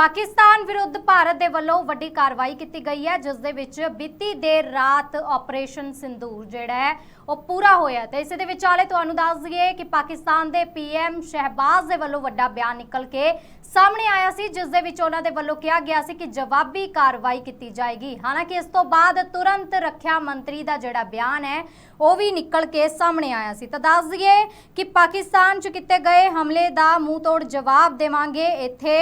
ਪਾਕਿਸਤਾਨ ਵਿਰੁੱਧ ਭਾਰਤ ਦੇ ਵੱਲੋਂ ਵੱਡੀ ਕਾਰਵਾਈ ਕੀਤੀ ਗਈ ਹੈ, ਜਿਸ ਦੇ ਵਿੱਚ ਬੀਤੀ ਦੇਰ ਰਾਤ ਆਪਰੇਸ਼ਨ ਸਿੰਦੂਰ ਜਿਹੜਾ ਹੈ, ਉਹ ਪੂਰਾ ਹੋਇਆ ਤੇ ਇਸੇ ਦੇ ਵਿਚਾਲੇ ਤੁਹਾਨੂੰ ਦੱਸ ਦਈਏ ਕਿ ਪਾਕਿਸਤਾਨ ਦੇ ਪੀਐਮ ਸ਼ਹਿਬਾਜ਼ ਦੇ ਵੱਲੋਂ ਵੱਡਾ ਬਿਆਨ ਨਿਕਲ ਕੇ ਸਾਹਮਣੇ ਆਇਆ ਸੀ, ਜਿਸ ਦੇ ਵਿੱਚ ਉਹਨਾਂ ਦੇ ਵੱਲੋਂ ਕਿਹਾ ਗਿਆ ਸੀ ਕਿ ਜਵਾਬੀ ਕਾਰਵਾਈ ਕੀਤੀ ਜਾਏਗੀ। ਹਾਲਾਂਕਿ ਇਸ ਤੋਂ ਬਾਅਦ ਤੁਰੰਤ ਰੱਖਿਆ ਮੰਤਰੀ ਦਾ ਜਿਹੜਾ ਬਿਆਨ ਹੈ, ਉਹ ਵੀ ਨਿਕਲ ਕੇ ਸਾਹਮਣੇ ਆਇਆ ਸੀ। ਤਾਂ ਦੱਸ ਦਈਏ ਕਿ ਪਾਕਿਸਤਾਨ 'ਚ ਕੀਤੇ ਗਏ ਹਮਲੇ ਦਾ ਮੂੰਹ ਤੋੜ ਜਵਾਬ ਦੇਵਾਂਗੇ। ਇੱਥੇ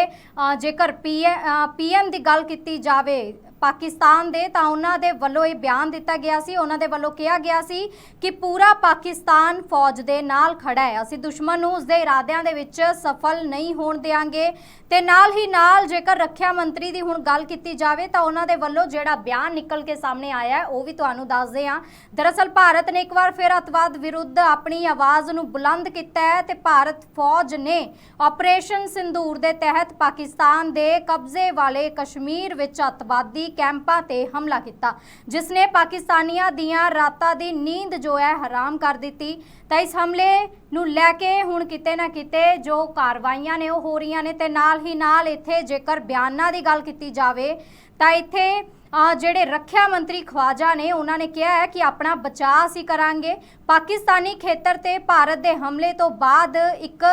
ਜੇਕਰ ਜੇਕਰ ਪੀਐਮ ਦੀ ਗੱਲ ਕੀਤੀ ਜਾਵੇ ਪਾਕਿਸਤਾਨ ਦੇ, ਤਾਂ ਉਹਨਾਂ ਦੇ ਵੱਲੋਂ ਇਹ ਬਿਆਨ ਦਿੱਤਾ ਗਿਆ ਸੀ। ਉਹਨਾਂ ਦੇ ਵੱਲੋਂ ਕਿਹਾ ਗਿਆ ਸੀ ਕਿ ਪੂਰਾ ਪਾਕਿਸਤਾਨ ਫੌਜ ਦੇ ਨਾਲ ਖੜਾ ਹੈ। ਅਸੀਂ ਦੁਸ਼ਮਣ ਨੂੰ ਉਸਦੇ ਇਰਾਦਿਆਂ ਦੇ ਵਿੱਚ ਸਫਲ ਨਹੀਂ ਹੋਣ ਦੇਵਾਂਗੇ ਤੇ ਨਾਲ ਹੀ ਨਾਲ ਜੇਕਰ ਰੱਖਿਆ ਮੰਤਰੀ ਦੀ ਹੁਣ ਗੱਲ ਕੀਤੀ ਜਾਵੇ, ਤਾਂ ਉਹਨਾਂ ਦੇ ਵੱਲੋਂ ਜਿਹੜਾ ਬਿਆਨ ਨਿਕਲ ਕੇ ਸਾਹਮਣੇ ਆਇਆ ਉਹ ਵੀ ਤੁਹਾਨੂੰ ਦੱਸਦੇ ਹਾਂ। ਦਰਅਸਲ ਭਾਰਤ ਨੇ ਇੱਕ ਵਾਰ ਫਿਰ ਅਤਵਾਦ ਵਿਰੁੱਧ ਆਪਣੀ ਆਵਾਜ਼ ਨੂੰ ਬੁਲੰਦ ਕੀਤਾ ਹੈ ਤੇ ਭਾਰਤ ਫੌਜ ਨੇ ਆਪਰੇਸ਼ਨ ਸਿੰਦੂਰ ਦੇ ਤਹਿਤ ਪਾਕਿਸਤਾਨ ਦੇ ਕਬਜ਼ੇ ਵਾਲੇ ਕਸ਼ਮੀਰ ਵਿੱਚ ਅਤਵਾਦੀ ਕੈਂਪਾਂ ਤੇ ਹਮਲਾ ਕੀਤਾ ਜਿਸ ਨੇ ਪਾਕਿਸਤਾਨੀਆਂ ਦੀਆਂ ਰਾਤਾਂ ਦੀ ਨੀਂਦ ਜੋ ਹੈ ਹਰਾਮ ਕਰ ਦਿੱਤੀ। ਤਾਂ ਇਸ ਹਮਲੇ ਨੂੰ ਲੈ ਕੇ ਹੁਣ ਕਿਤੇ ਨਾ ਕਿਤੇ ਜੋ ਕਾਰਵਾਈਆਂ ਨੇ ਉਹ ਹੋ ਰਹੀਆਂ ਨੇ ਤੇ ਨਾਲ ਹੀ ਨਾਲ ਇੱਥੇ ਜੇਕਰ ਬਿਆਨਾਂ ਦੀ ਗੱਲ ਕੀਤੀ ਜਾਵੇ, ਤਾਂ ਇੱਥੇ ਜਿਹੜੇ ਰੱਖਿਆ ਮੰਤਰੀ ਖਵਾਜਾ ਨੇ, ਉਹਨਾਂ ਨੇ ਕਿਹਾ ਹੈ ਕਿ ਆਪਣਾ ਬਚਾਅ ਅਸੀਂ ਕਰਾਂਗੇ। ਪਾਕਿਸਤਾਨੀ ਖੇਤਰ ਤੇ ਭਾਰਤ ਦੇ ਹਮਲੇ ਤੋਂ ਬਾਅਦ ਇੱਕ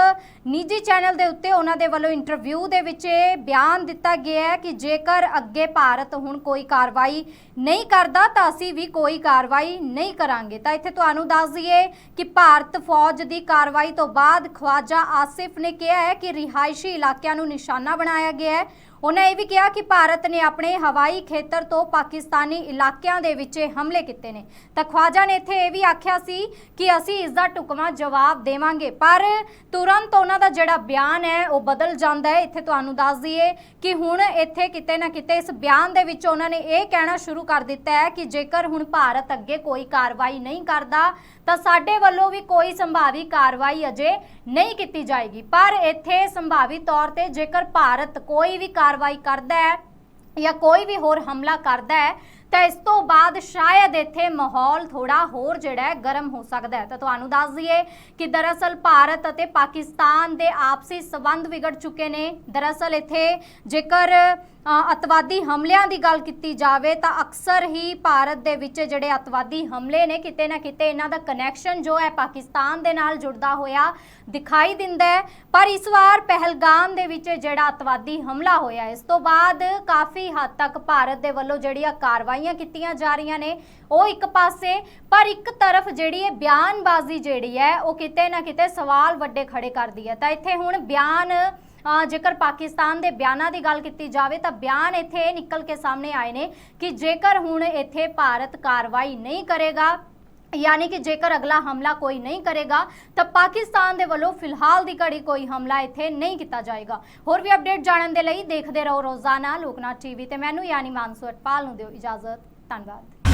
ਨਿੱਜੀ ਚੈਨਲ ਦੇ ਉੱਤੇ ਉਹਨਾਂ ਦੇ ਵੱਲੋਂ ਇੰਟਰਵਿਊ ਦੇ ਵਿੱਚ ਇਹ ਬਿਆਨ ਦਿੱਤਾ ਗਿਆ ਹੈ ਕਿ ਜੇਕਰ ਅੱਗੇ ਭਾਰਤ ਹੁਣ ਕੋਈ ਕਾਰਵਾਈ ਨਹੀਂ ਕਰਦਾ, ਤਾਂ ਅਸੀਂ ਵੀ ਕੋਈ ਕਾਰਵਾਈ ਨਹੀਂ ਕਰਾਂਗੇ। ਤਾਂ ਇੱਥੇ ਤੁਹਾਨੂੰ ਦੱਸ ਦਈਏ ਕਿ ਭਾਰਤ ਫੌਜ ਦੀ ਕਾਰਵਾਈ ਤੋਂ ਬਾਅਦ ਖਵਾਜਾ ਆਸਿਫ ਨੇ ਕਿਹਾ ਹੈ ਕਿ ਰਿਹਾਇਸ਼ੀ ਇਲਾਕਿਆਂ ਨੂੰ ਨਿਸ਼ਾਨਾ ਬਣਾਇਆ ਗਿਆ ਹੈ। ਉਹਨਾਂ ਇਹ ਵੀ ਕਿਹਾ ਕਿ ਭਾਰਤ ਨੇ ਆਪਣੇ ਹਵਾਈ ਖੇਤਰ ਤੋਂ ਪਾਕਿਸਤਾਨੀ ਇਲਾਕਿਆਂ ਦੇ ਵਿੱਚ ਹਮਲੇ ਕੀਤੇ ਨੇ। ਤਾਂ ਖਵਾਜਾ ਨੇ ਇੱਥੇ ਇਹ ਵੀ ਆਖਿਆ ਸੀ ਕਿ ਅਸੀਂ ਇਸ ਦਾ ਟੁਕਮਾ ਜਵਾਬ ਦੇਵਾਂਗੇ। ਪਰ ਤੁਰੰਤ ਉਹਨਾਂ ਦਾ ਜਿਹੜਾ ਬਿਆਨ ਹੈ, ਉਹ ਬਦਲ ਜਾਂਦਾ ਹੈ। ਇੱਥੇ ਤੁਹਾਨੂੰ ਦੱਸ ਦਈਏ ਕਿ ਹੁਣ ਇੱਥੇ ਕਿਤੇ ਨਾ ਕਿਤੇ ਇਸ ਬਿਆਨ ਦੇ ਵਿੱਚ ਉਹਨਾਂ ਨੇ ਇਹ ਕਹਿਣਾ ਸ਼ੁਰੂ ਕਰ ਦਿੱਤਾ ਹੈ ਕਿ ਜੇਕਰ ਹੁਣ ਭਾਰਤ ਅੱਗੇ ਕੋਈ ਕਾਰਵਾਈ ਨਹੀਂ ਕਰਦਾ, ਤਾਂ ਸਾਡੇ ਵੱਲੋਂ ਵੀ ਕੋਈ ਸੰਭਾਵੀ ਕਾਰਵਾਈ ਅਜੇ ਨਹੀਂ ਕੀਤੀ ਜਾਏਗੀ। ਪਰ ਇੱਥੇ ਸੰਭਾਵੀ ਤੌਰ ਤੇ ਜੇਕਰ ਭਾਰਤ ਕੋਈ ਵੀ ਕਾਰਵਾਈ ਕਰਦਾ ਹੈ ਜਾਂ ਕੋਈ ਵੀ ਹੋਰ ਹਮਲਾ ਕਰਦਾ ਹੈ, ਤਾਂ ਇਸ ਤੋਂ ਬਾਅਦ ਸ਼ਾਇਦ ਇੱਥੇ ਮਾਹੌਲ ਥੋੜਾ ਹੋਰ ਜਿਹੜਾ ਗਰਮ ਹੋ ਸਕਦਾ ਹੈ। ਤਾਂ ਤੁਹਾਨੂੰ ਦੱਸ ਦਈਏ ਕਿ ਦਰਅਸਲ ਭਾਰਤ ਅਤੇ ਪਾਕਿਸਤਾਨ ਦੇ ਆਪਸੀ ਸਬੰਧ ਵਿਗੜ ਚੁੱਕੇ ਨੇ। ਦਰਅਸਲ ਇੱਥੇ ਜੇਕਰ ਅਤਵਾਦੀ ਹਮਲਿਆਂ ਦੀ ਗੱਲ ਕੀਤੀ ਜਾਵੇ ਤਾਂ ਅਕਸਰ ਹੀ ਭਾਰਤ ਦੇ ਵਿੱਚ ਜਿਹੜੇ ਅਤਵਾਦੀ ਹਮਲੇ ਨੇ, ਕਿਤੇ ਨਾ ਕਿਤੇ ਇਹਨਾਂ ਦਾ ਕਨੈਕਸ਼ਨ ਜੋ ਹੈ ਪਾਕਿਸਤਾਨ ਦੇ ਨਾਲ ਜੁੜਦਾ ਹੋਇਆ ਦਿਖਾਈ ਦਿੰਦਾ ਹੈ। ਪਰ ਇਸ ਵਾਰ ਪਹਿਲਗਾਮ ਦੇ ਵਿੱਚ ਜਿਹੜਾ ਅਤਵਾਦੀ ਹਮਲਾ ਹੋਇਆ, ਇਸ ਤੋਂ ਬਾਅਦ ਕਾਫੀ ਹੱਦ ਤੱਕ ਭਾਰਤ ਦੇ ਵੱਲੋਂ ਜਿਹੜੀਆਂ ਕਾਰਵਾਈਆਂ ਕੀਤੀਆਂ ਜਾ ਰਹੀਆਂ ਨੇ, ਉਹ ਇੱਕ ਪਾਸੇ, ਪਰ ਇੱਕ ਤਰਫ ਜਿਹੜੀ ਹੈ ਬਿਆਨਬਾਜ਼ੀ ਜਿਹੜੀ ਹੈ, ਉਹ ਕਿਤੇ ਨਾ ਕਿਤੇ ਸਵਾਲ ਵੱਡੇ ਖੜੇ ਕਰਦੀ ਹੈ। ਤਾਂ ਇੱਥੇ ਹੁਣ ਬਿਆਨ ਜੇਕਰ ਪਾਕਿਸਤਾਨ ਦੇ ਬਿਆਨਾਂ ਦੀ ਗੱਲ ਕੀਤੀ ਜਾਵੇ ਤਾਂ ਬਿਆਨ ਇੱਥੇ ਇਹ ਨਿਕਲ ਕੇ ਸਾਹਮਣੇ ਆਏ ਨੇ ਕਿ ਜੇਕਰ ਹੁਣ ਇੱਥੇ ਭਾਰਤ ਕਾਰਵਾਈ ਨਹੀਂ ਕਰੇਗਾ, ਯਾਨੀ ਕਿ ਜੇਕਰ ਅਗਲਾ ਹਮਲਾ ਕੋਈ ਨਹੀਂ ਕਰੇਗਾ, ਤਾਂ ਪਾਕਿਸਤਾਨ ਦੇ ਵੱਲੋਂ ਫਿਲਹਾਲ ਦੀ ਘੜੀ ਕੋਈ ਹਮਲਾ ਇੱਥੇ ਨਹੀਂ ਕੀਤਾ ਜਾਏਗਾ। ਹੋਰ ਵੀ ਅਪਡੇਟ ਜਾਣਨ ਦੇ ਲਈ ਦੇਖਦੇ ਰਹੋ ਰੋਜ਼ਾਨਾ ਲੋਕਨਾਥ ਟੀਵੀ ਤੇ। ਮੈਨੂੰ ਯਾਨੀ ਮਾਨਸੂ ਅਟਪਾਲ ਨੂੰ ਦਿਓ ਇਜਾਜ਼ਤ। ਧੰਨਵਾਦ।